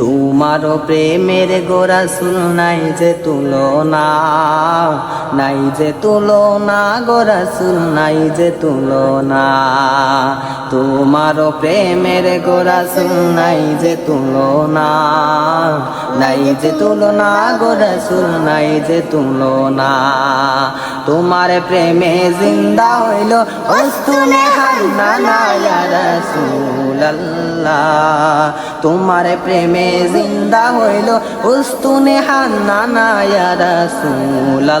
তোমার প্রেমের গোরা সুল নাই যে তুলনা, নাই যে তুলনা গোরা সুল নাই যে তুলনা। তোমার প্রেমের গোরা নাই যে তুলনা, নাই যে তুলনা গোরা নাই যে তুলনা। তোমার প্রেমে জিন্দা হইল অস্তুনে রসুল্লাহ তোমার প্রেমে জিন্দা হইল উস্তুনে হান্না রসুল্লাহ